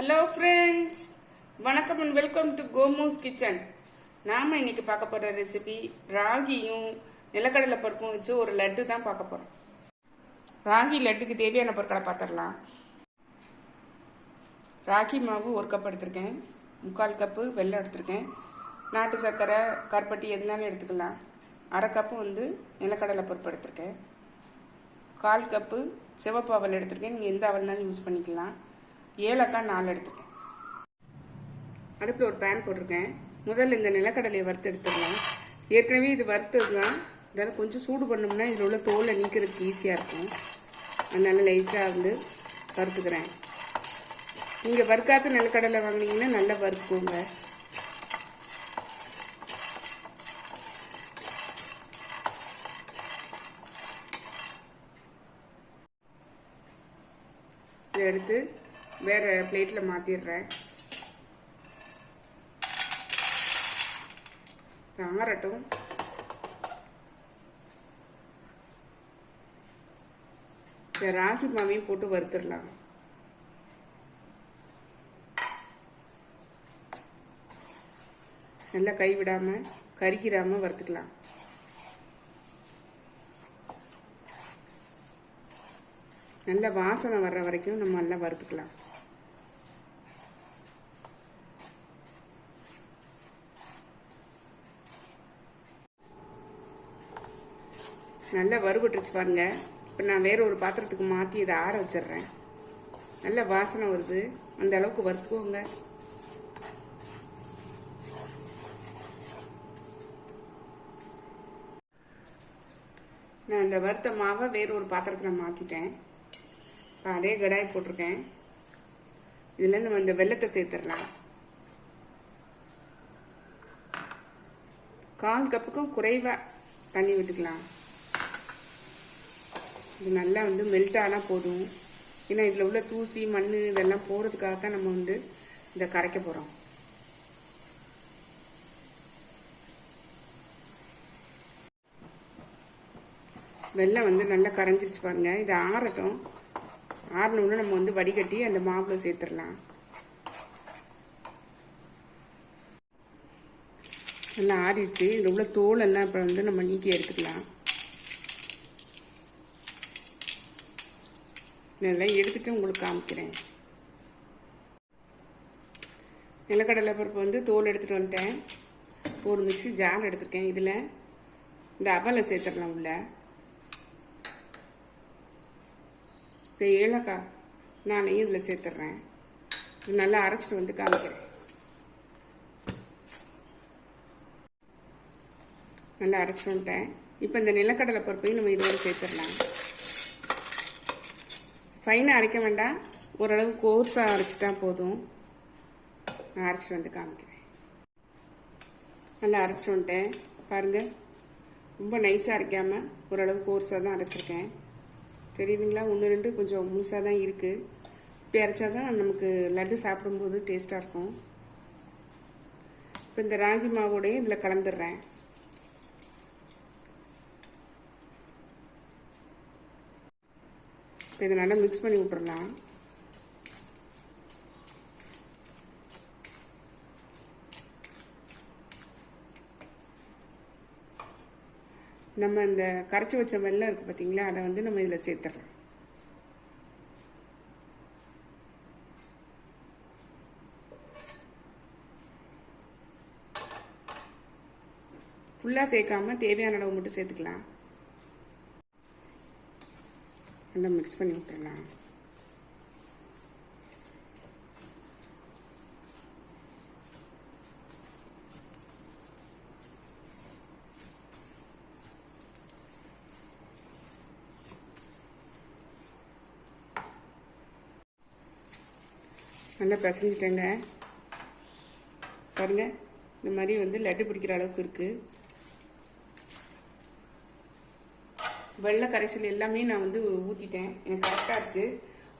Hello friends வணக்கம் and welcome to கோமோஸ் kitchen நாம இன்னைக்கு பார்க்க போகிற ரெசிபி ராகியும் நிலக்கடலை பருப்பும் வச்சு ஒரு லட்டு தான் பார்க்க போகிறோம் ராகி லட்டுக்கு தேவையான பொருட்களை பார்த்துடலாம். ராகி மாவு ஒரு கப் எடுத்திருக்கேன். முக்கால் கப்பு வெள்ளம் எடுத்திருக்கேன். நாட்டு சர்க்கரை கருப்பட்டி எதுனாலும் எடுத்துக்கலாம். அரை கப்பு வந்து நிலக்கடலை பருப்பு எடுத்திருக்கேன். கால் கப்பு சிவப்பு அவல் எடுத்திருக்கேன். நீங்கள் எந்த அவல்னாலும் யூஸ் பண்ணிக்கலாம். ஏலக்காய் நாலு எடுத்துக்கேன் அடுப்பில் ஒரு பேன் போட்டிருக்கேன். முதல்ல இந்த நிலக்கடலையை வறுத்து எடுத்துடலாம். ஏற்கனவே இது வறுத்தது தான் இதனால் கொஞ்சம் சூடு பண்ணோம்னா இதில் உள்ள தோலை நீக்கிறதுக்கு ஈஸியாக இருக்கும். அதனால் லைட்டாக வந்து வறுத்துக்கிறேன். நீங்கள் வறுக்காத நிலக்கடலை வாங்கினீங்கன்னா நல்லா வறுத்துக்கோங்க இதை எடுத்து வேறு பிளேட்டில் மாற்றிடுறேன் தாரட்டும் இந்த ராகி மாவையும் போட்டு வறுத்துடலாம். நல்லா கைவிடாமல் விடாம வறுத்துக்கலாம். நல்ல வாசனை வர்ற வரைக்கும் நம்ம நல்லா வறுத்துக்கலாம். நல்லா வறுபட்டுருச்சு பாருங்க. இப்போ நான் வேற ஒரு பாத்திரத்துக்கு மாற்றி இதை ஆற வச்சிடுறேன். நல்ல வாசனை வருது. அந்த அளவுக்கு வறுத்துக்கோங்க. நான் இந்த வறுத்த மாவை வேற ஒரு பாத்திரத்தில் மாற்றிட்டேன் இப்போ அதே கடாய் போட்டிருக்கேன். இதில் நம்ம இந்த வெள்ளத்தை சேர்த்துடலாம். கால் கப்புக்கும் குறைவாக தண்ணி விட்டுக்கலாம். இது நல்லா வந்து மெல்ட் ஆனால் போதும். ஏன்னா இதில் உள்ள தூசி மண் இதெல்லாம் போகிறதுக்காக தான் நம்ம வந்து இதை கரைக்க போகிறோம் வெள்ளம் வந்து நல்லா கரைஞ்சிருச்சு பாருங்கள் இது ஆறட்டும். ஆறினோடனே நம்ம வந்து வடிகட்டி அந்த மாவில் சேர்த்துடலாம். நல்லா ஆறிடுச்சு. இதில் உள்ள தோலெல்லாம் இப்போ வந்து நம்ம நீக்கி எடுத்துக்கலாம். இதெல்லாம் எடுத்துட்டு உங்களுக்கு காமிக்கிறேன். நிலக்கடலை பருப்பு வந்து தோல் எடுத்துகிட்டு வந்துட்டேன். ஒரு மிக்ஸி ஜார் எடுத்திருக்கேன். இதில் இந்த அவலை சேர்த்துடலாம் உள்ள. இந்த ஏலக்காய் நானையும் இதில் சேர்த்துட்றேன் இது நல்லா அரைச்சிட்டு வந்து காமிக்கிறேன். நல்லா அரைச்சிட்டு வந்துட்டேன். இப்போ இந்த நிலக்கடலை பருப்பையும் நம்ம இதோடு சேர்த்துடலாம். ஃபைனாக அரைக்க வேண்டாம் ஓரளவு கோர்ஸாக அரைச்சிட்டா போதும். நான் அரைச்சிட்டு வந்து காமிக்கிறேன். நல்லா அரைச்சிட்டு வந்துட்டேன். பாருங்கள் ரொம்ப நைஸாக அரைக்காமல் ஓரளவு கோர்ஸாக தான் அரைச்சிருக்கேன். தெரியுதுங்களா? ஒன்று ரெண்டு கொஞ்சம் முழுசாக தான் இருக்குது இப்படி அரைச்சா தான் நமக்கு லட்டு சாப்பிடும்போது டேஸ்ட்டாக இருக்கும். இப்போ இந்த ராகி மாவோடையும் இதில் கலந்துடுறேன். இப்போ இதை நல்லா மிக்ஸ் பண்ணி விட்டுறலாம். நம்ம இந்த கரைச்சி வச்ச வெள்ளம் இருக்குது பார்த்தீங்களா அதை வந்து நம்ம இதில் சேர்த்துட்றோம் ஃபுல்லாக சேர்க்காம தேவையான அளவு மட்டும் சேர்த்துக்கலாம். நல்லா மிக்ஸ் பண்ணி விட்டுடலாம் நல்லா பிசைஞ்சிட்டேங்க. பாருங்க இந்த மாதிரி வந்து லட்டு பிடிக்கிற அளவுக்கு இருக்குது வெள்ளை கரைசல் எல்லாமே நான் வந்து ஊற்றிட்டேன் எனக்கு கரெக்டாக இருக்குது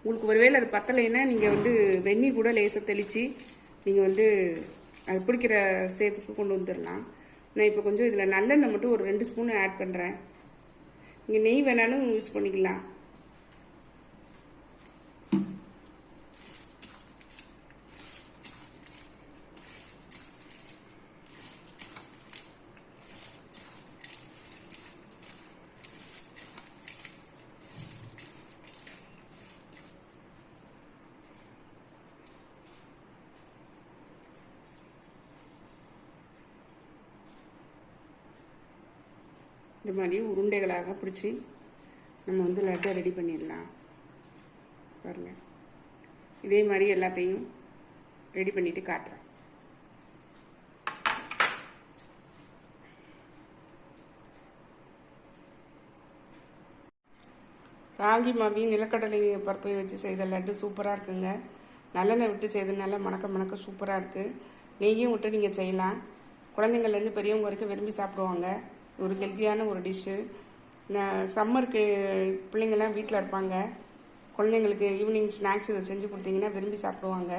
உங்களுக்கு ஒருவேளை அது பத்தலைன்னா நீங்கள் வந்து வெந்நி கூட லேசாக தெளித்து நீங்கள் வந்து அது பிடிக்கிற சேப்புக்கு கொண்டு வந்துடலாம் நான் இப்போ கொஞ்சம் இதில் நல்லெண்ணெய் மட்டும் ஒரு ரெண்டு ஸ்பூன் ஆட் பண்ணுறேன் நீங்கள் நெய் வேணாலும் யூஸ் பண்ணிக்கலாம். இந்த மாதிரி உருண்டைகளாக பிடிச்சி நம்ம வந்து லட்டை ரெடி பண்ணிடலாம். பாருங்கள் இதே மாதிரி எல்லாத்தையும் ரெடி பண்ணிட்டு காட்டுறேன். ராகி மாவி நிலக்கடலை பருப்பையும் வச்சு செய்த லட்டு சூப்பராக இருக்குங்க. நல்லெண்ணெய் விட்டு செய்ததுனால மணக்க மணக்க சூப்பராக இருக்குது நெய்யும் விட்டு நீங்கள் செய்யலாம். குழந்தைங்கள்லேருந்து பெரியவங்க வரைக்கும் விரும்பி சாப்பிடுவாங்க. ஒரு ஹெல்த்தியான ஒரு டிஷ்ஷு சம்மருக்கு பிள்ளைங்கள்லாம் வீட்டில் இருப்பாங்க. குழந்தைங்களுக்கு ஈவினிங் ஸ்நாக்ஸ் இதை செஞ்சு கொடுத்தீங்கன்னா விரும்பி சாப்பிடுவாங்க.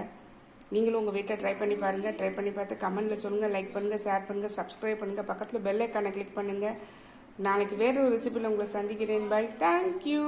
நீங்களும் உங்கள் வீட்டில் ட்ரை பண்ணி பாருங்கள் ட்ரை பண்ணி பார்த்து கமெண்ட்டில் சொல்லுங்கள் லைக் பண்ணுங்கள் ஷேர் பண்ணுங்கள் சப்ஸ்கிரைப் பண்ணுங்கள் பக்கத்தில் பெல் ஐக்கானை கிளிக் பண்ணுங்கள் நாளைக்கு வேறு ஒரு ரெசிபியில் உங்களை சந்திக்கிறேன். Bye thank you